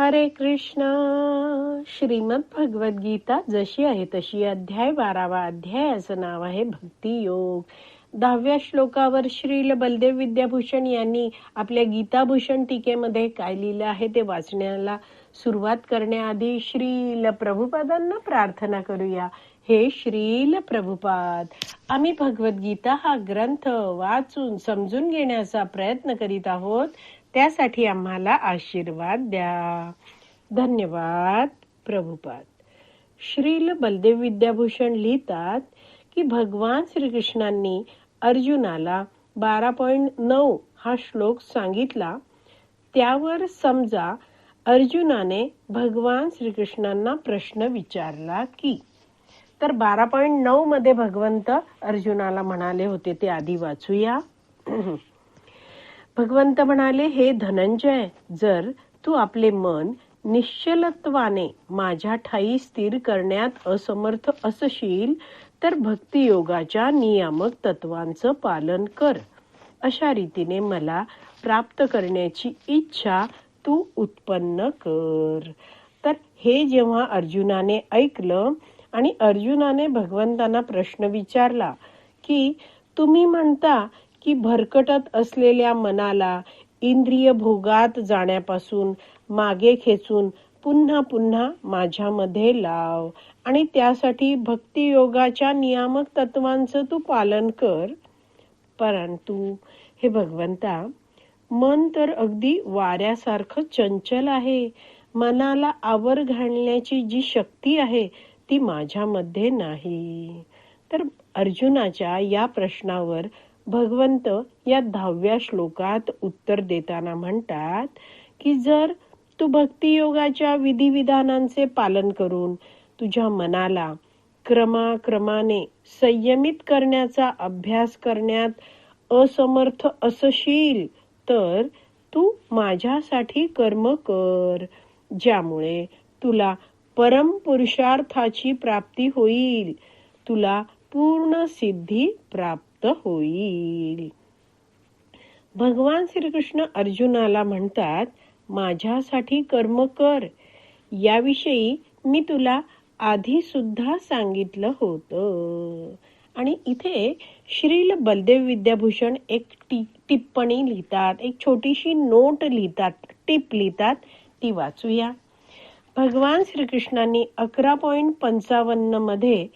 हरे कृष्ण. श्रीमद भगवत गीता जशी आहे तशी अध्याय बारावा अध्याय असं नाव आहे भक्ती योग दहाव्या श्लोकावर श्रील बलदेव विद्याभूषण यांनी आपल्या गीताभूषण टीकेमध्ये काय लिहिलं आहे ते वाचण्याला सुरुवात करण्याआधी श्रील प्रभुपादांना प्रार्थना करूया. हे श्रील प्रभुपाद आम्ही भगवद्गीता हा ग्रंथ वाचून समजून घेण्याचा प्रयत्न करीत आहोत. त्यासाठी आम्हाला आशीर्वाद द्या. धन्यवाद प्रभुपाद. श्रील बलदेव विद्याभूषण लिहितात की भगवान श्रीकृष्णांनी अर्जुनाला बारा पॉईंट नऊ हा श्लोक सांगितला. त्यावर समजा अर्जुनाने भगवान श्रीकृष्णांना प्रश्न विचारला की तर बारा पॉईंट नऊ मध्ये भगवंत अर्जुनाला म्हणाले होते ते आधी वाचूया. भगवंत म्हणाले हे धनंजय जर तू आपले मन निश्चलत्वाने माझ्या ठाई स्थिर करण्यात असमर्थ असशील तर भक्तियोगाच्या नियामक तत्वांचं पालन कर. अशा रीतीने मला प्राप्त करण्याची इच्छा तू उत्पन्न कर. तर हे जेव्हा अर्जुनाने ऐकलं आणि अर्जुनाने भगवंतांना प्रश्न विचारला की तुम्ही म्हणता की भरकटत असलेल्या मनाला इंद्रिय भोगात जाण्यापासून मागे खेचून पुन्हा पुन्हा माझ्यामध्ये लाव. आणि त्यासाठी भक्तियोगाच्या नियामक तत्वांचं तू पालन कर. परंतु हे भगवंता मन तर अगदी वाऱ्यासारखं चंचल आहे. मनाला आवर घालण्याची जी शक्ती आहे ती माझ्यामध्ये नाही. तर अर्जुनाच्या या प्रश्नावर भगवंत या दहाव्या श्लोकात उत्तर देताना म्हणतात की जर तू भक्तियोगाच्या विधिविधानांचे पालन करून तुझ्या मनाला क्रमाक्रमाने संयमित करण्याचा अभ्यास करण्यात असमर्थ असशील तर तू माझ्यासाठी कर्म कर ज्यामुळे तुला परम पुरुषार्थाची प्राप्ती होईल. तुला पूर्ण सिद्धी प्राप्त होईल. भगवान श्रीकृष्ण अर्जुनाला म्हणतात माझ्यासाठी कर्म कर. याविषयी मी तुला आधी सुद्धा सांगितलं होतं. आणि इथे श्रील बलदेव विद्याभूषण एक टिप्पणी लिहितात एक छोटीशी नोट लिहितात टिप लिहितात ती वाचूया. भगवान श्रीकृष्णांनी अकरा पॉईंट पंचावन्नमध्ये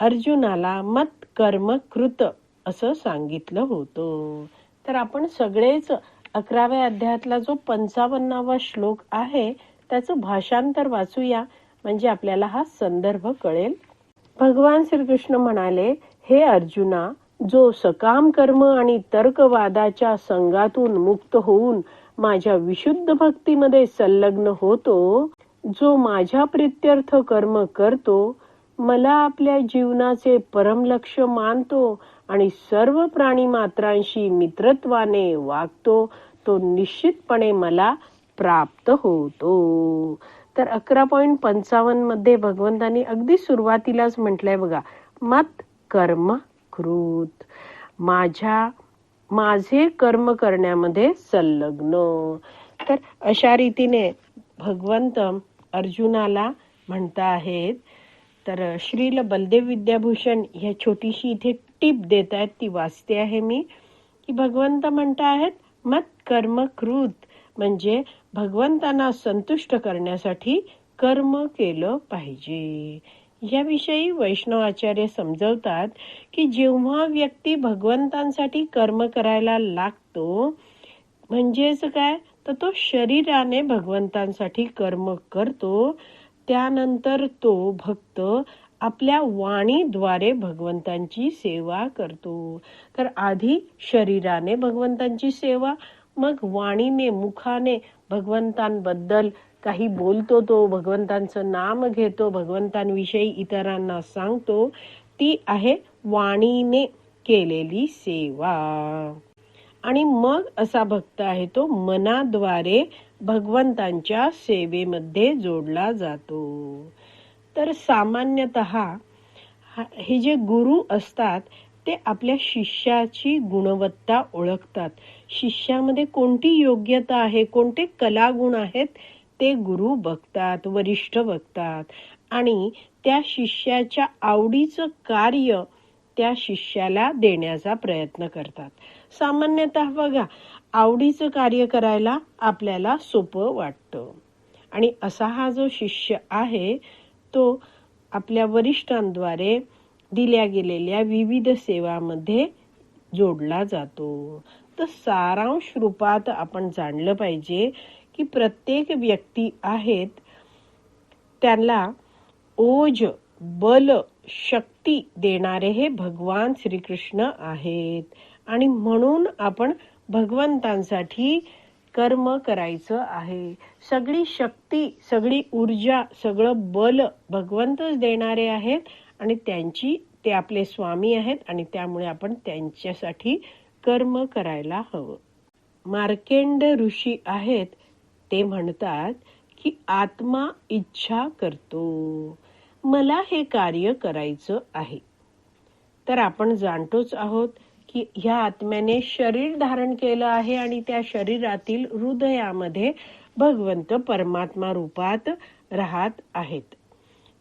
अर्जुनाला मत कर्म कृत असं सांगितलं होतं. तर आपण सगळेच अकराव्या अध्यायातला जो पंचावन्नावा श्लोक आहे त्याचं भाषांतर वाचूया. म्हणजे आपल्याला हा संदर्भ कळेल. भगवान श्रीकृष्ण म्हणाले हे अर्जुना जो सकाम कर्म आणि तर्कवादाच्या संघातून मुक्त होऊन माझ्या विशुद्ध भक्तीमध्ये संलग्न होतो जो माझ्या प्रित्यर्थ कर्म करतो मला आपल्या जीवनाचे परमलक्ष मानतो आणि सर्व प्राणी मात्रांशी मित्रत्वाने वागतो तो निश्चितपणे मला प्राप्त होतो. तर अकरा पॉईंट पंचावन्नमध्ये भगवंतांनी अगदी सुरुवातीलाच म्हटलंय बघा मत कर्म कृत. माझ्या माझे कर्म करण्यामध्ये संलग्न. तर अशा रीतीने भगवंत अर्जुनाला म्हणता आहेत तर श्रील बलदेव विद्याभूषण ह्या छोटीशी इथे टीप देत आहेत ती वाचते आहे मी. की भगवंत म्हणता आहेत मत कर्म कृत म्हणजे भगवंतांना संतुष्ट करण्यासाठी कर्म केलं पाहिजे. याविषयी वैष्णव आचार्य समजवतात की जेव्हा व्यक्ती भगवंतांसाठी कर्म करायला लागतो म्हणजेच काय? तर तो शरीराने भगवंतांसाठी कर्म करतो त्यानंतर तो भक्त आपल्या वाणीद्वारे भगवंतांची सेवा करतो. तर आधी शरीराने भगवंतांची सेवा मग वाणीने मुखाने भगवंतांबद्दल काही बोलतो तो भगवंतांचं नाम घेतो भगवंतांविषयी इतरांना सांगतो. ती आहे वाणीने केलेली सेवा. आणि मग असा भक्त आहे तो मनाद्वारे भगवंतांच्या सेवेमध्ये जोडला जातो. तर सामान्यतः हे जे गुरु असतात ते आपल्या शिष्याची गुणवत्ता ओळखतात. शिष्यामध्ये कोणती योग्यता आहे कोणते कलागुण आहेत ते गुरु बघतात वरिष्ठ बघतात. आणि त्या शिष्याच्या आवडीचं कार्य त्या शिष्याला देण्याचा प्रयत्न करतात. सामान्यतः बघा आवडीचं कार्य करायला आपल्याला सोपं वाटतं. आणि असा हा जो शिष्य आहे तो आपल्या वरिष्ठांद्वारे दिल्या गेलेल्या विविध सेवामध्ये जोडला जातो. तर सारांश रूपात आपण जाणलं पाहिजे की प्रत्येक व्यक्ती आहेत त्यांना ओज बल शक्ती देणारे हे भगवान श्रीकृष्ण आहेत. आणि म्हणून आपण भगवंतांसाठी कर्म करायचं आहे. सगळी शक्ती सगळी ऊर्जा सगळं बल भगवंतच देणारे आहेत आणि त्यांची ते आपले स्वामी आहेत आणि त्यामुळे आपण त्यांच्यासाठी कर्म करायला हवं. मार्केंड ऋषी आहेत. ते म्हणतात की आत्मा इच्छा करतो. मला हे कार्य करायचं आहे. तर आपण जाणतोच आहोत की ह्या आत्म्याने शरीर धारण केलं आहे आणि त्या शरीरातील हृदयामध्ये भगवंत परमात्मा रूपात राहत आहेत.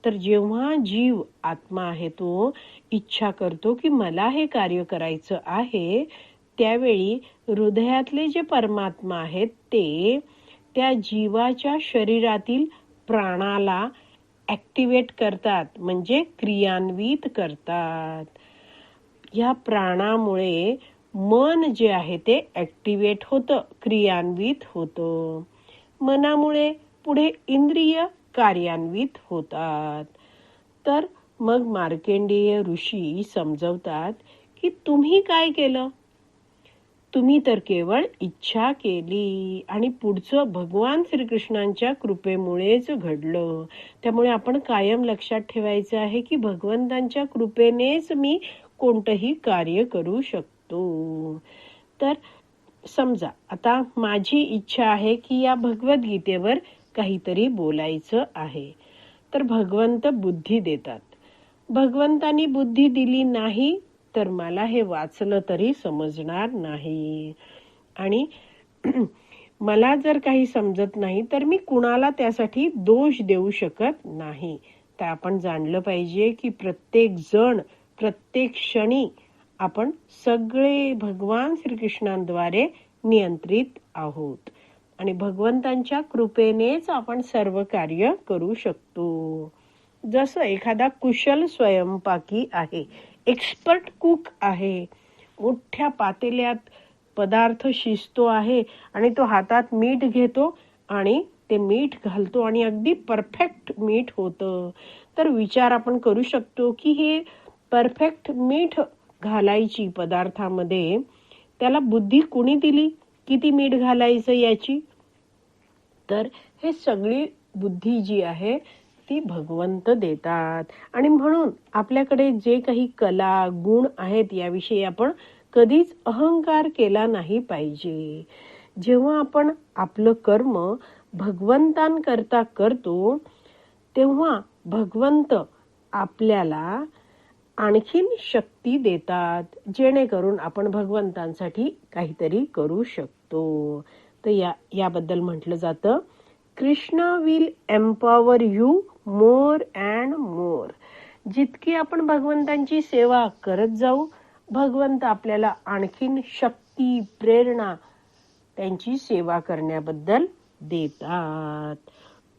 तर जेव्हा जीव आत्मा आहे तो इच्छा करतो की मला हे कार्य करायचं आहे त्यावेळी हृदयातले जे परमात्मा आहेत ते त्या जीवाच्या शरीरातील प्राणाला ॲक्टिवेट करतात म्हणजे क्रियान्वित करतात. या प्राणामुळे मन जे आहे ते ऍक्टिव्हेट होतं क्रियान्वित होतं. मनामुळे पुढे इंद्रिय कार्यान्वित होतात. तर मग मार्केंडेय ऋषी समजवतात की तुम्ही काय केलं? तुम्ही तर केवळ इच्छा केली आणि पुढचं भगवान श्रीकृष्णांच्या कृपेमुळेच घडलं. त्यामुळे आपण कायम लक्षात ठेवायचं आहे की भगवंतांच्या कृपेनेच मी कोणतंही कार्य करू शकतो. तर समजा आता माझी इच्छा आहे की या भगवद्गीतेवर काहीतरी बोलायचं आहे. तर भगवंत बुद्धी देतात. भगवंतानी बुद्धी दिली नाही तर मला हे वाचलं तरी समजणार नाही. आणि मला जर काही समजत नाही तर मी कुणाला त्यासाठी दोष देऊ शकत नाही. तर आपण जाणलं पाहिजे की प्रत्येक जण प्रत्येक क्षणी आपण सगळे भगवान श्रीकृष्णांद्वारे नियंत्रित आहोत. आणि भगवंतांच्या कृपेनेच आपण सर्व कार्य करू शकतो. जसं एखादा कुशल स्वयंपाकी आहे एक्सपर्ट कुक आहे मोठ्या पातेल्यात पदार्थ शिजतो आहे आणि तो हातात मीठ घेतो आणि ते मीठ घालतो आणि अगदी परफेक्ट मीठ होतं. तर विचार आपण करू शकतो की हे परफेक्ट मीठ घालायची पदार्थामध्ये त्याला बुद्धी कुणी दिली? किती मीठ घालायचं याची? तर हे सगळी बुद्धी जी आहे ती भगवंत देतात. आणि म्हणून आपल्याकडे जे काही कला गुण आहेत याविषयी आपण कधीच अहंकार केला नाही पाहिजे. जेव्हा आपण आपलं कर्म भगवंतांकरता करतो तेव्हा भगवंत आपल्याला आणखीन शक्ती देतात जेणेकरून आपण भगवंतांसाठी काहीतरी करू शकतो. तर या याबद्दल म्हटलं जातं Krishna will empower you more and more जितकी आपण भगवंतांची सेवा करत जाऊ भगवंत आपल्याला आणखीन शक्ती प्रेरणा त्यांची सेवा करण्याबद्दल देतात.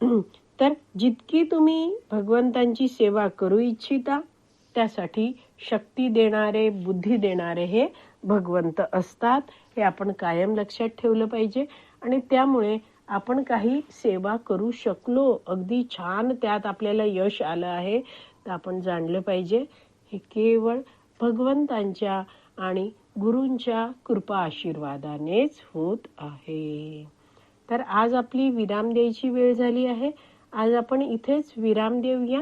तर जितकी तुम्ही भगवंतांची सेवा करू इच्छिता त्यासाठी शक्ती देणारे बुद्धी देणारे हे भगवंत असतात. हे आपण कायम लक्षात ठेवलं पाहिजे. आणि त्यामुळे आपण काही सेवा करू शकलो. अगदी छान त्यात आपल्याला यश आलं आहे. तर आपण जाणलं पाहिजे. हे केवळ भगवंतांच्या आणि गुरूंच्या कृपा आशीर्वादानेच होत आहे. तर आज आपली विराम द्यायची वेळ झाली आहे. आज आपण इथेच विराम देऊया.